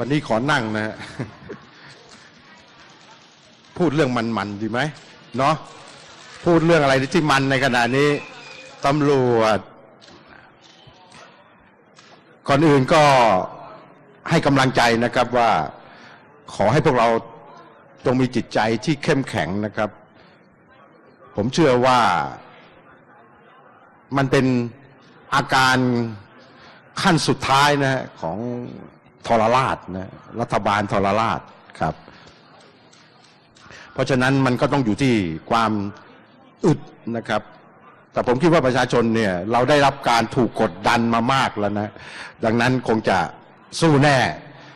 วันนี้ขอนั่งนะฮะพูดเรื่องมันๆดีไหมเนาะพูดเรื่องอะไรที่มันในขณะนี้ตำรวจ ก่อนอื่นก็ให้กำลังใจนะครับว่าขอให้พวกเราจงมีจิตใจที่เข้มแข็งนะครับ ผมเชื่อว่ามันเป็นอาการขั้นสุดท้ายนะฮะของ ทรราชนะรัฐบาลทรราชครับ เพราะฉะนั้นมันก็ต้องอยู่ที่ความอึดนะครับ แต่ผมคิดว่าประชาชนเนี่ยเราได้รับการถูกกดดันมามากแล้วนะ ดังนั้นคงจะสู้แน่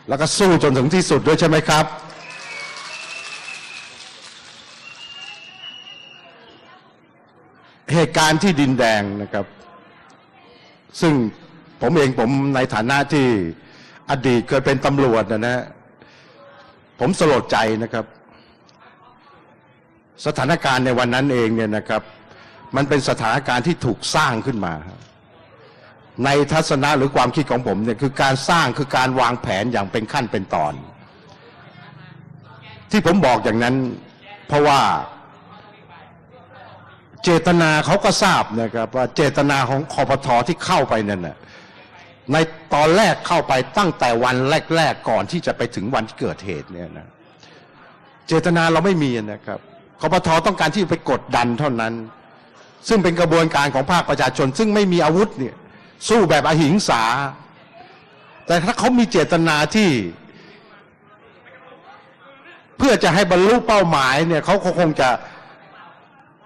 แล้วก็สู้จนถึงที่สุดด้วยใช่ไหมครับเหตุการณ์ที่ดินแดงนะครับ ซึ่งผมเองผมในฐานะที่ อดีตเคยเป็นตำรวจนะนะผมสลดใจนะครับ สถานการณ์ในวันนั้นเองเนี่ยนะครับ มันเป็นสถานการณ์ที่ถูกสร้างขึ้นมา ในทัศนะหรือความคิดของผมเนี่ยคือการสร้างคือการวางแผนอย่างเป็นขั้นเป็นตอน ที่ผมบอกอย่างนั้น เพราะว่าเจตนาเขาก็ทราบนะครับว่าเจตนาของคอปทที่เข้าไปนั่นน่ะ ในตอนแรกเข้าไปตั้งแต่วันแรก ๆ ก่อนที่จะไปถึงวันที่เกิดเหตุเนี่ยนะเจตนาเราไม่มีนะครับคอปทต้องการที่ไปกดดันเท่านั้น ซึ่งเป็นกระบวนการของภาคประชาชน ซึ่งไม่มีอาวุธเนี่ยสู้แบบอหิงสา แต่ถ้าเขามีเจตนาที่ เพื่อจะให้บรรลุเป้าหมายเนี่ยเขาคงจะ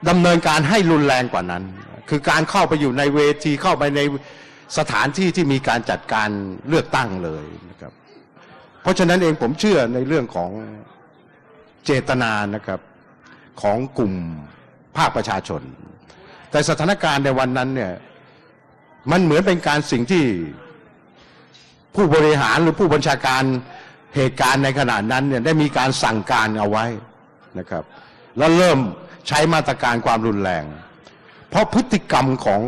ดำเนินการให้รุนแรงกว่านั้น คือการเข้าไปอยู่ในเวทีเข้าไปใน สถานที่ที่มีการจัดการเลือกตั้งเลยนะครับ เพราะฉะนั้นเองผมเชื่อในเรื่องของเจตนานะครับของกลุ่มภาคประชาชน แต่สถานการณ์ในวันนั้นเนี่ยมันเหมือนเป็นการสิ่งที่ผู้บริหารหรือผู้บัญชาการเหตุการณ์ในขณะนั้นเนี่ยได้มีการสั่งการเอาไว้นะครับ แล้วเริ่มใช้มาตรการความรุนแรง เพราะพฤติกรรมของ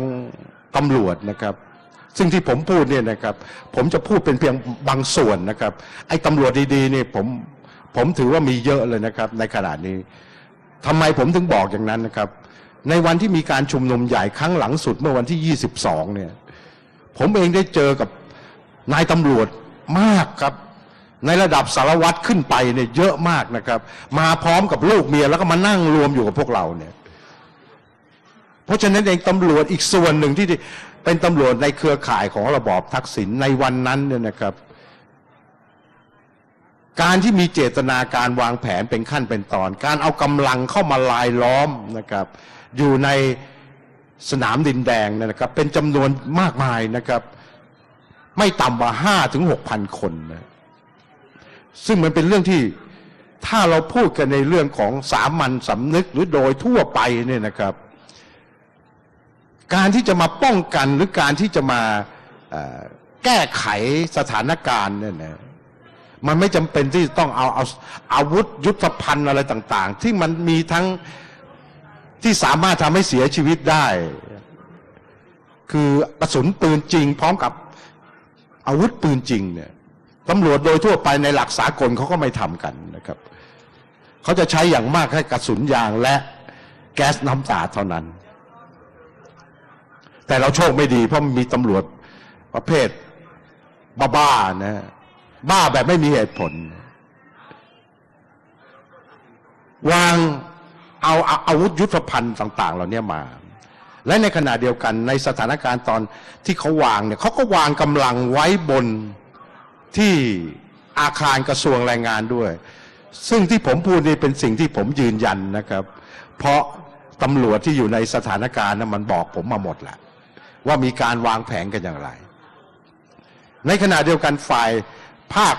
ตำรวจนะครับ ซึ่งที่ผมพูดเนี่ยนะครับ ผมจะพูดเป็นเพียงบางส่วนนะครับ ไอ้ตำรวจดีๆเนี่ยผมผมถือว่ามีเยอะเลยนะครับ ในขณะนี้ทำไมผมถึงบอกอย่างนั้นนะครับ ในวันที่มีการชุมนุมใหญ่ครั้งหลังสุดเมื่อวันที่ 22 เนี่ย ผมเองได้เจอกับนายตำรวจมากครับ ในระดับสารวัตรขึ้นไปเนี่ยเยอะมากนะครับ มาพร้อมกับลูกเมียแล้วก็มานั่งรวมอยู่กับพวกเราเนี่ย เพราะฉะนั้นเองตำรวจอีกส่วนหนึ่งที่ เป็นตำรวจในเครือข่ายของระบอบทักษิณในวันนั้นเนี่ยนะครับ การที่มีเจตนาการวางแผนเป็นขั้นเป็นตอน การเอากำลังเข้ามาลายล้อมนะครับ อยู่ในสนามดินแดงเนยนะครับ เป็นจำนวนมากมายนะครับ ไม่ต่ำกว่าห้าถึงหกพันคนนะซึ่งมันเป็นเรื่องที่ถ้าเราพูดกันในเรื่องของสามัญสำนึกหรือโดยทั่วไปเนี่ยนะครับ การที่จะมาป้องกันหรือการที่จะมาแก้ไขสถานการณ์เนี่ยนะมันไม่จำเป็นที่ต้องเอาเอาอาวุธยุทธภัณฑ์อะไรต่าง ๆ ที่มันมีทั้งที่สามารถทำให้เสียชีวิตได้ คือกระสุนปืนจริง พร้อมกับอาวุธปืนจริงเนี่ยตำรวจโดยทั่วไปในหลักสากลเขาก็ไม่ทำกันนะครับเขาจะใช้อย่างมากแค่กระสุนยางและแก๊สน้ำตาเท่านั้น แต่เราโชคไม่ดีเพราะมีตำรวจประเภทบ้าๆนะฮะบ้าแบบไม่มีเหตุผล วางเอาเอาอาวุธยุทธภัณฑ์ต่าง ๆ เหล่านี้มา และในขณะเดียวกันในสถานการณ์ตอนที่เขาวางเนี่ยเขาก็วางกำลังไว้บนที่อาคารกระทรวงแรงงานด้วย ซึ่งที่ผมพูดนี่เป็นสิ่งที่ผมยืนยันนะครับ เพราะตำรวจที่อยู่ในสถานการณ์นั้นมันบอกผมมาหมดแหละ ว่ามีการวางแผนกันอย่างไร ในขณะเดียวกันฝ่ายภาค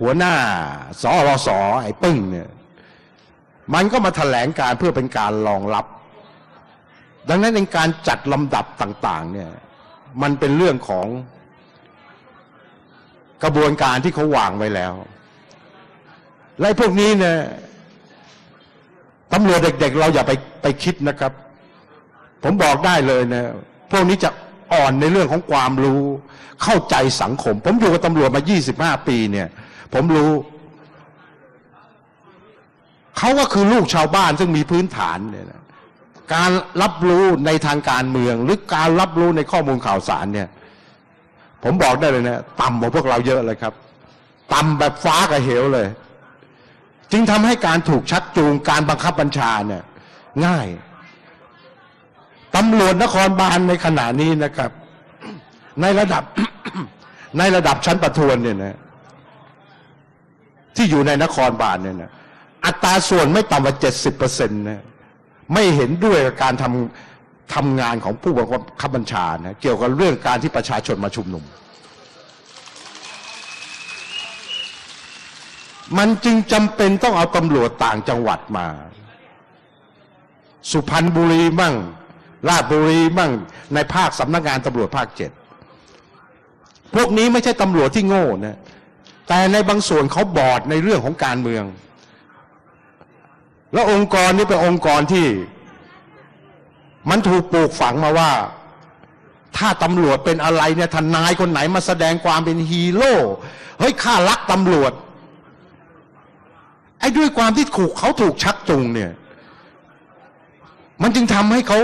หัวหน้าสอรสไอ้ปึ้งเนี่ยมันก็มาแถลงการเพื่อเป็นการรองรับ ดังนั้นในการจัดลำดับต่างๆเนี่ยมันเป็นเรื่องของกระบวนการที่เขาวางไว้แล้ว และพวกนี้เนี่ยตำรวจเด็กๆ เราอย่าไปไปคิดนะครับ ผมบอกได้เลยนะพวกนี้จะอ่อนในเรื่องของความรู้ เข้าใจสังคม ผมอยู่กับตำรวจมา 25 ปีเนี่ย ผมรู้เขาก็คือลูกชาวบ้านซึ่งมีพื้นฐานเนี่ยนะการรับรู้ในทางการเมือง หรือการรับรู้ในข้อมูลข่าวสารเนี่ย ผมบอกได้เลยนะต่ำกว่าพวกเราเยอะเลยครับ ต่ำแบบฟ้ากับเหวเลย จึงทำให้การถูกชักจูงการบังคับบัญชาเนี่ยง่ายำรวจนครบาลในขณะนี้นะครับ ในระดับในระดับชั้นประทวนเนี่ยนะที่อยู่ในนครบาลเนี่ยนะอัตราส่วนไม่ต่ำกว่าเจ็ดสิบเปอร์เซ็นต์นะไม่เห็นด้วยกับการทำทำงานของผู้บังคับบัญชานะเกี่ยวกับเรื่องการที่ประชาชนมาชุมนุม มันจึงจำเป็นต้องเอาตำรวจต่างจังหวัดมา สุพรรณบุรีมั่ง ราชบุรีมั่งในภาคสำนักงานตำรวจภาคเจ็ดพวกนี้ไม่ใช่ตำรวจที่โง่นะแต่ในบางส่วนเขาบอดในเรื่องของการเมือง แล้วองค์กรนี้เป็นองค์กรที่ มันถูกปลูกฝังมาว่า ถ้าตำรวจเป็นอะไรเนี่ยทนายคนไหนมาแสดงความเป็นฮีโร่เฮ้ยข้ารักตำรวจไอ้ด้วยความที่ถูกเขาถูกชักจูงเนี่ย มันจึงทำให้เขา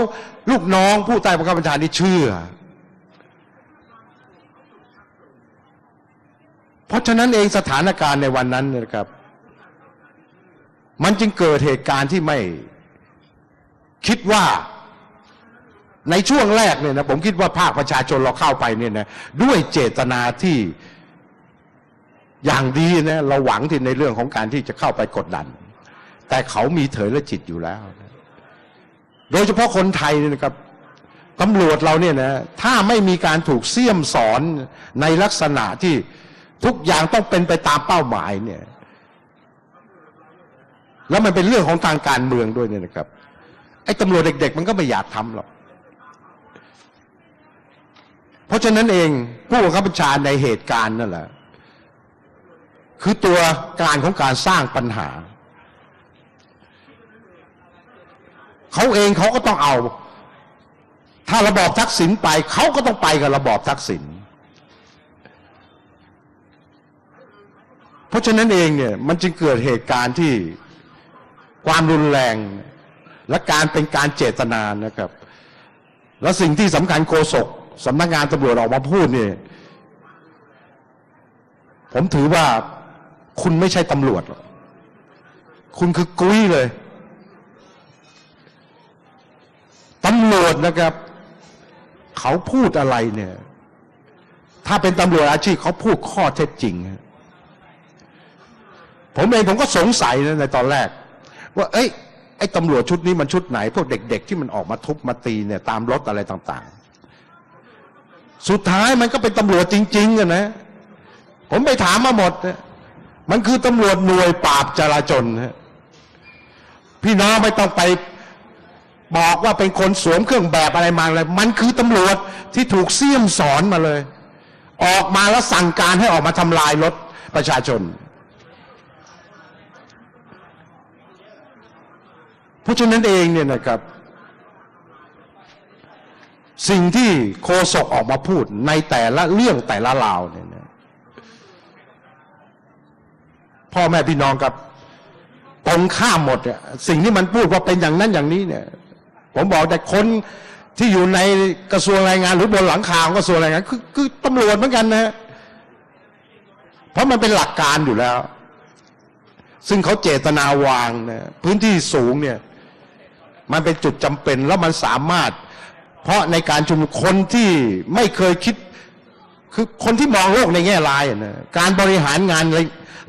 ลูกน้องผู้ใต้บังคับบัญชานี่เชื่อ เพราะฉะนั้นเองสถานการณ์ในวันนั้นนยนะครับ มันจึงเกิดเหตุการณ์ที่ไม่คิดว่าในช่วงแรกเนี่ยนะผมคิดว่าภาคประชาชนเราเข้าไปเนี่ยนะด้วยเจตนาที่อย่างดีนะเราหวังที่ในเรื่องของการที่จะเข้าไปกดดัน แต่เขามีเถยและจิตอยู่แล้วนะ โดยเฉพาะคนไทยเนี่ยนะครับตำรวจเราเนี่ยนะถ้าไม่มีการถูกเสี่ยมสอนในลักษณะที่ทุกอย่างต้องเป็นไปตามเป้าหมายเนี่ย แล้วมันเป็นเรื่องของทางการเมืองด้วยเนี่ยนะครับไอ้ตำรวจเด็ก ๆ มันก็ไม่อยากทำหรอกเพราะฉะนั้นเองผู้บังคับบัญชาในเหตุการณ์นั่นแหละคือตัวการของการสร้างปัญหา เขาเองเขาก็ต้องเอา ถ้าระบอบทักษิณไปเขาก็ต้องไปกับระบอบทักษิณเพราะฉะนั้นเองเนี่ยมันจึงเกิดเหตุการณ์ที่ความรุนแรง และการเป็นการเจตนานะครับ และสิ่งที่สำคัญโฆษกสำนักงานตำรวจออกมาพูดเนี่ยผมถือว่าคุณไม่ใช่ตำรวจหรอกคุณคือกุ้ยเลย ตำรวจนะครับ เขาพูดอะไรเนี่ย ถ้าเป็นตำรวจอาชีพเขาพูดข้อเท็จจริง ผมเองผมก็สงสัยนะในตอนแรก ว่า เอ้ยไอ้ตำรวจชุดนี้มันชุดไหน พวกเด็ก ๆ ที่มันออกมาทุบมาตีเนี่ย ตามรถอะไรต่าง ๆ สุดท้ายมันก็เป็นตำรวจจริงๆอะนนะ ผมไปถามมาหมด มันคือตำรวจหน่วยปราบจราจรฮะพี่น้องไม่ต้องไป บอกว่าเป็นคนสวมเครื่องแบบอะไรมาเลย มันคือตำรวจที่ถูกเสี่ยมสอนมาเลย ออกมาแล้วสั่งการให้ออกมาทำลายรถประชาชน เพราะฉะนั้นเองเนี่ยนะครับ สิ่งที่โคศกออกมาพูดในแต่ละเรื่องแต่ละราวเนี่ยนะพ่อแม่พี่น้องกับตรงข้ามหมดเนี่ยสิ่งที่มันพูดว่าเป็นอย่างนั้นอย่างนี้เนี่ย ผมบอกแต่คนที่อยู่ในกระทรวงแรงงานหรือบนหลังคาของกระทรวงแรงงานคือคือตำรวจเหมือนกันนะเพราะมันเป็นหลักการอยู่แล้ว ซึ่งเขาเจตนาวางนะพื้นที่สูงเนี่ย มันเป็นจุดจำเป็นแล้วมันสามารถ เพราะในการชุมนุมคนที่ไม่เคยคิด คือคนที่มองโลกในแง่ร้ายนะการบริหารงาน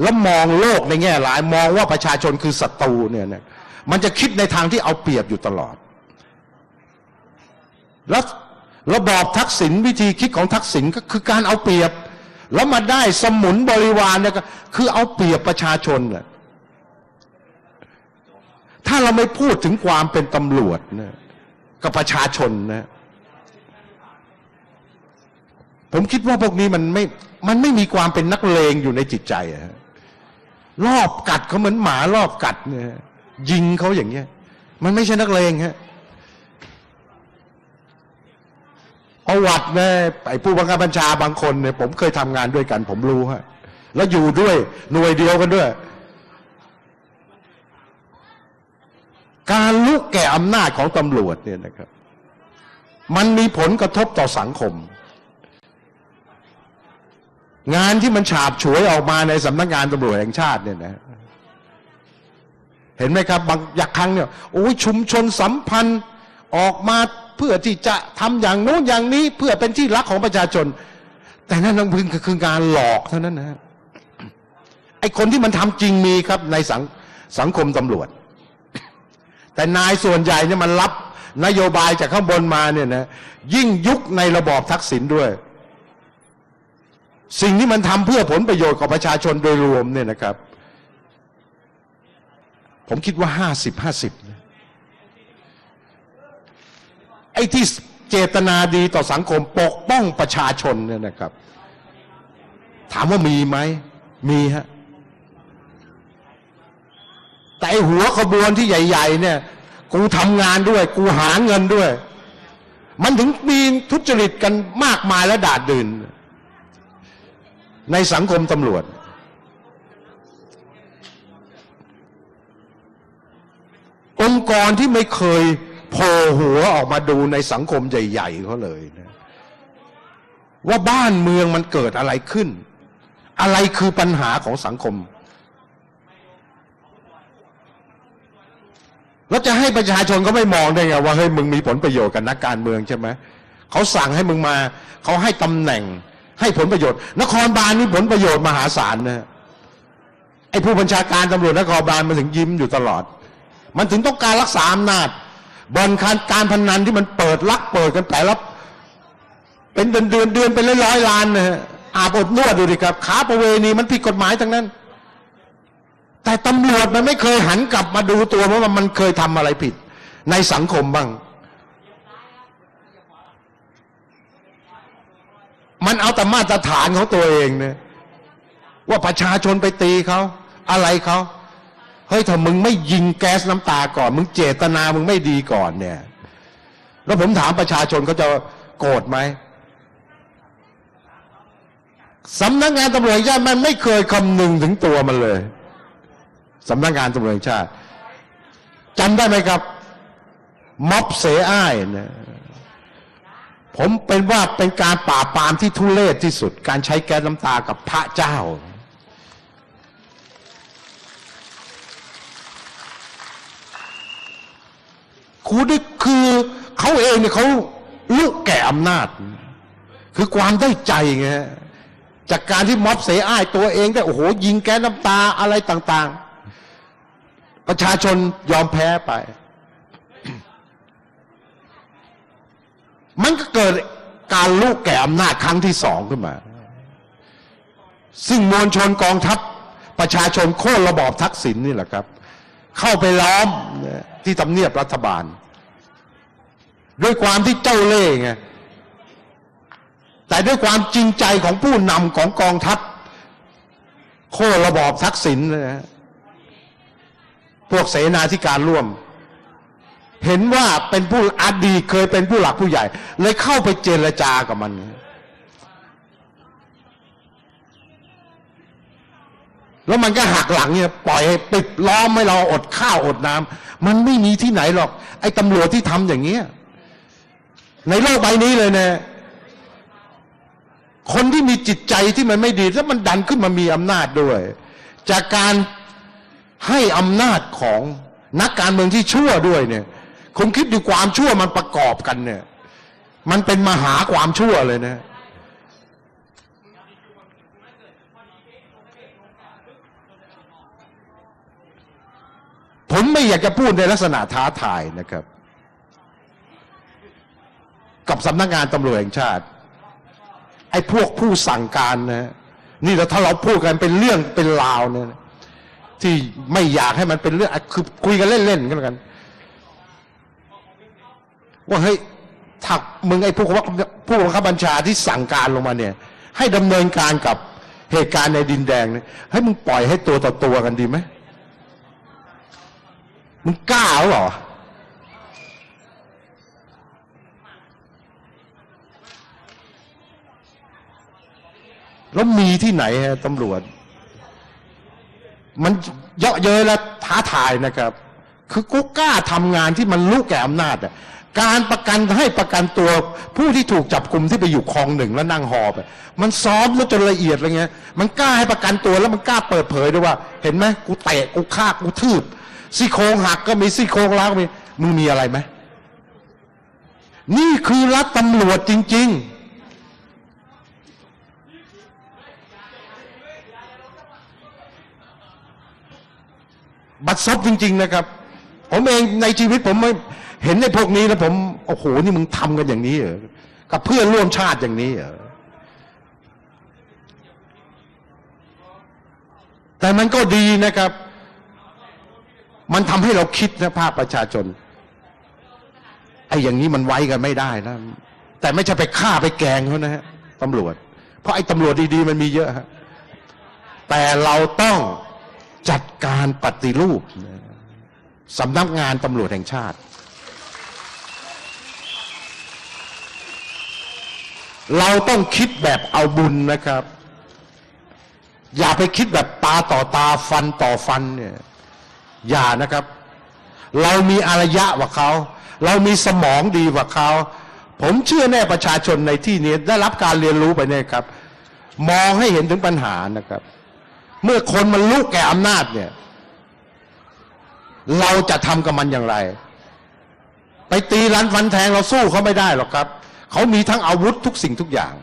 แล้วมองโลกในแง่ร้าย มองว่าประชาชนคือศัตรูเนี่ยนะมันจะคิดในทางที่เอาเปรียบอยู่ตลอด แล้วระบอบทักษิณวิธีคิดของทักษิณก็คือการเอาเปรียบ แล้วมาได้สมุนบริวารเนี่ยคือเอาเปรียบประชาชนแหละถ้าเราไม่พูดถึงความเป็นตำรวจนะกับประชาชนนะผมคิดว่าพวกนี้มันไม่ มันไม่มีความเป็นนักเลงอยู่ในจิตใจอะฮะรอบกัดเขาเหมือนหมารอบกัดเนี่ยยิงเขาอย่างเงี้ย มันไม่ใช่นักเลงฮะ ประวัติเนี่ยไอ้ผู้บังคับบัญชาบางคนเนี่ยผมเคยทำงานด้วยกัน ผมรู้ฮะแล้วอยู่ด้วยหน่วยเดียวกันด้วย การลุกแก่อำนาจของตำรวจเนี่ยนะครับ มันมีผลกระทบต่อสังคม งานที่มันฉาบฉวยออกมาในสำนักงานตำรวจแห่งชาติเนี่ยนะเห็นไหมครับ บางอย่างครั้งเนี่ยโอ้ยชุมชนสัมพันธ์ออกมา เพื่อที่จะทำอย่างโน้นอย่างนี้เพื่อเป็นที่รักของประชาชน แต่นั่นนั่นคือคืองานหลอกเท่านั้นนะไอคนที่มันทำจริงมีครับในสังสังคมตำรวจ แต่นายส่วนใหญ่เนี่ยมันรับนโยบายจากข้างบนมาเนี่ยนะยิ่งยุคในระบอบทักษิณด้วย สิ่งที่มันทำเพื่อผลประโยชน์ของประชาชนโดยรวมเนี่ยนะครับ ผมคิดว่าห้าสิบห้าสิบไอ้ที่เจตนาดีต่อสังคมปกป้องประชาชนเนี่ยนะครับ ถามว่ามีไหมมีฮะแต่ไอ้หัวขบวนที่ใหญ่ ๆ เนี่ย กูทำงานด้วย กูหาเงินด้วย มันถึงมีทุจริตกันมากมายและดาดดื่น ในสังคมตำรวจ องค์กรที่ไม่เคย โผล่หัวออกมาดูในสังคมใหญ่ๆเขาเลยนะว่าบ้านเมืองมันเกิดอะไรขึ้น อะไรคือปัญหาของสังคม แล้วจะให้ประชาชนก็ไม่มองได้ไงว่าเฮ้ยมึงมีผลประโยชน์กับนักการเมืองใช่ไหมเขาสั่งให้มึงมา เขาให้ตำแหน่ง ให้ผลประโยชน์ นครบาลนี่ผลประโยชน์มหาศาลนะไอ้ผู้บัญชาการตำรวจนครบาลมันถึงยิ้มอยู่ตลอด มันถึงต้องการรักษาอำนาจ บอลการการพนันที่มันเปิดลักเปิดกันแต่ละเป็นเดือนเดือนเดือนเป็นร้อยร้อยล้านนะฮะอาบอบนวดดูดิครับค้าประเวณีมันผิดกฎหมายทั้งนั้น แต่ตำรวจมันไม่เคยหันกลับมาดูตัวว่ามันเคยทำอะไรผิด ในสังคมบ้าง มันเอาแต่มาตรฐานของตัวเองเนี่ยว่าประชาชนไปตีเขาอะไรเขา เฮ้ยถ้ามึงไม่ยิงแก๊สน้ำตาก่อน มึงเจตนามึงไม่ดีก่อนเนี่ย แล้วผมถามประชาชนเขาจะโกรธไหมสำนักงานตำรวจแห่งชาติมันไม่เคยคำนึงถึงตัวมันเลยสำนักงานตำรวจแห่งชาติจำได้ไหมครับ ม็อบเสอ้ายนี่ผมเป็นว่าเป็นการป่าปามที่ทุเลศที่สุด การใช้แก๊สน้ำตากับพระเจ้า ครูนี่คือเขาเองเนี่ยเขาลุกแก่อำนาจ คือความได้ใจไงจากการที่ม็อบเสอ้ายตัวเองได้โอ้โห ยิงแก๊สน้ำตาอะไรต่าง ๆ ประชาชนยอมแพ้ไป มันก็เกิดการลุกแก่อำนาจครั้งที่สองขึ้นมา ซึ่งมวลชนกองทัพประชาชนโค่นระบอบทักษิณนี่แหละครับ เข้าไปล้อมที่ทำเนียบรัฐบาล ด้วยความที่เจ้าเล่ห์ไงแต่ด้วยความจริงใจของผู้นำของกองทัพ โค่ระบอบทักษิณนะฮะพวกเสนาธิการร่วม เห็นว่าเป็นผู้อดีตเคยเป็นผู้หลักผู้ใหญ่ เลยเข้าไปเจรจากับมัน แล้วมันก็หักหลังเนี่ยปล่อยให้ปิดล้อมให้เราอดข้าวอดน้ำมันไม่มีที่ไหนหรอก ไอ้ตำรวจที่ทำอย่างเงี้ยในโลกใบนี้เลยนะคนที่มีจิตใจที่มันไม่ดีแล้วมันดันขึ้นมามีอำนาจด้วย จากการให้อำนาจของนักการเมืองที่ชั่วด้วยเนี่ยคุณคิดดูความชั่วมันประกอบกันเนี่ย มันเป็นมหาความชั่วเลยนะ ผมไม่อยากจะพูดในลักษณะท้าทายนะครับ กับสำนักงานตำรวจแห่งชาติ ไอ้พวกผู้สั่งการนะนี่เราถ้าเราพูดกันเป็นเรื่องเป็นราวเนี่ยที่ไม่อยากให้มันเป็นเรื่องคือคุยกันเล่นๆกันแล้วกัน ว่าเฮ้ยถ้ามึงไอ้ผู้ว่าผู้บังคับบัญชาที่สั่งการลงมาเนี่ย ให้ดำเนินการกับเหตุการณ์ในดินแดงเนี่ยให้มึงปล่อยให้ตัวต่อตัวกันดีไหม มึงกล้าเหรอแล้วมีที่ไหนฮะตำรวจ มันเยาะเย้ยและท้าทายนะครับ คือกูกล้าทำงานที่มันรู้แก่อำนาจอะการประกันให้ประกันตัวผู้ที่ถูกจับกลุ่มที่ไปอยู่คลองหนึ่งแล้วนั่งหอบอะมันซ้อมแล้วจนละเอียดอะไรเงี้ย มันกล้าให้ประกันตัวแล้วมันกล้าเปิดเผยด้วยว่า เห็นไหมกูเตะกูฆ่ากูทืบ ซี่โครงหักก็มีซี่โครงล้าวก็มีมึงมีอะไรไหมนี่คือรัฐตำรวจจริง ๆ บัดซบจริง ๆ นะครับ ผมเองในชีวิตผมไม่เห็นในพวกนี้แล้วผมโอ้โหนี่มึงทำกันอย่างนี้เหรอกับเพื่อนร่วมชาติอย่างนี้เหรอแต่มันก็ดีนะครับ มันทำให้เราคิดนะภาคประชาชนไอ้อย่างนี้มันไว้กันไม่ได้นะ แต่ไม่ใช่ไปฆ่าไปแกงเขานะฮะตำรวจ เพราะไอ้ตำรวจดีๆ มันมีเยอะฮะแต่เราต้องจัดการปฏิรูปสำนักงานตำรวจแห่งชาติ เราต้องคิดแบบเอาบุญนะครับ อย่าไปคิดแบบตาต่อตาฟันต่อฟันเนี่ย อย่านะครับ เรามีอารยะกว่าเขา เรามีสมองดีกว่าเขา ผมเชื่อแน่ประชาชนในที่นี้ได้รับการเรียนรู้ไปเนี่ยครับ มองให้เห็นถึงปัญหานะครับ เมื่อคนมันลุกแก่อำนาจเนี่ย เราจะทำกับมันอย่างไร ไปตีรันฟันแทงเราสู้เขาไม่ได้หรอกครับ เขามีทั้งอาวุธทุกสิ่งทุกอย่าง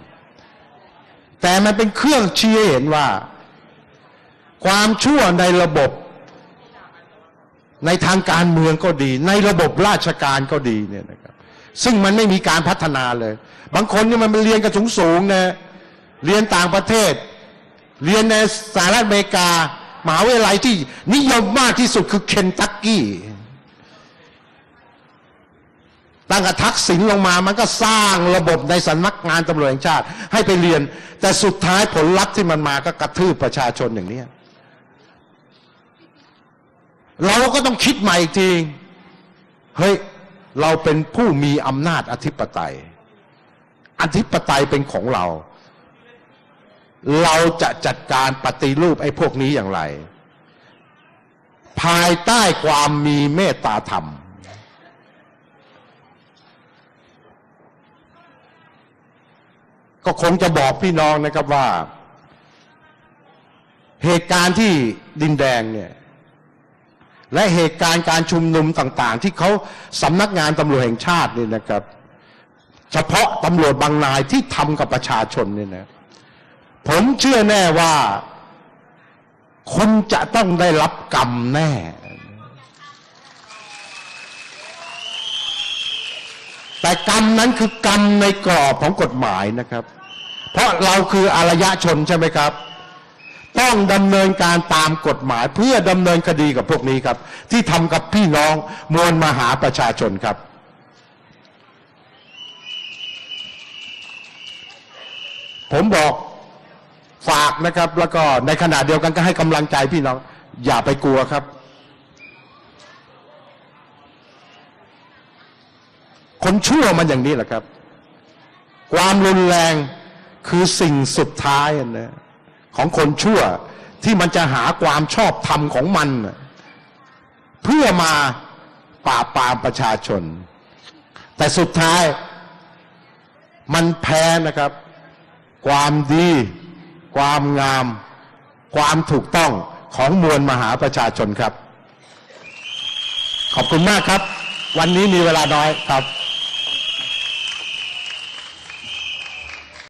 แต่มันเป็นเครื่องชี้ให้เห็นว่า ความชั่วในระบบ ในทางการเมืองก็ดี ในระบบราชการก็ดีเนี่ยนะครับซึ่งมันไม่มีการพัฒนาเลย บางคนนี่มันเรียนกันสูงสูงนะเรียนต่างประเทศ เรียนในสหรัฐอเมริกา มหาวิทยาลัยที่นิยมมากที่สุดคือเคนตักกี้ตั้งแต่ทักษิณลงมามันก็สร้างระบบในสำนักงานตำรวจแห่งชาติ ให้ไปเรียน แต่สุดท้ายผลลัพธ์ที่มันมาก็กระทืบประชาชนอย่างนี้ เราก็ต้องคิดใหม่อีกทีเฮ้ยเราเป็นผู้มีอำนาจอธิปไตย อธิปไตยเป็นของเรา เราจะจัดการปฏิรูปไอ้พวกนี้อย่างไร ภายใต้ความมีเมตตาธรรม ก็คงจะบอกพี่น้องนะครับว่า เหตุการณ์ที่ดินแดงเนี่ย และเหตุการณ์การชุมนุมต่างๆ ที่เขาสำนักงานตำรวจแห่งชาตินี่นะครับ เฉพาะตำรวจบางนายที่ทำกับประชาชนนี่นะผมเชื่อแน่ว่าคุณจะต้องได้รับกรรมแน่ แต่กรรมนั้นคือกรรมในกรอบของกฎหมายนะครับ เพราะเราคืออารยะชนใช่ไหมครับ ต้องดำเนินการตามกฎหมายเพื่อดำเนินคดีกับพวกนี้ครับ ที่ทำกับพี่น้องมวลมหาประชาชนครับ ผมบอกฝากนะครับ แล้วก็ในขณะเดียวกันก็ให้กำลังใจพี่น้อง อย่าไปกลัวครับ คนชั่วมันอย่างนี้แหละครับ ความรุนแรงคือสิ่งสุดท้ายนะ ของคนชั่วที่มันจะหาความชอบธรรมของมัน เพื่อมาปราบปรามประชาชน แต่สุดท้ายมันแพ้นะครับ ความดี ความงาม ความถูกต้องของมวลมหาประชาชนครับ ขอบคุณมากครับ วันนี้มีเวลาน้อยครับ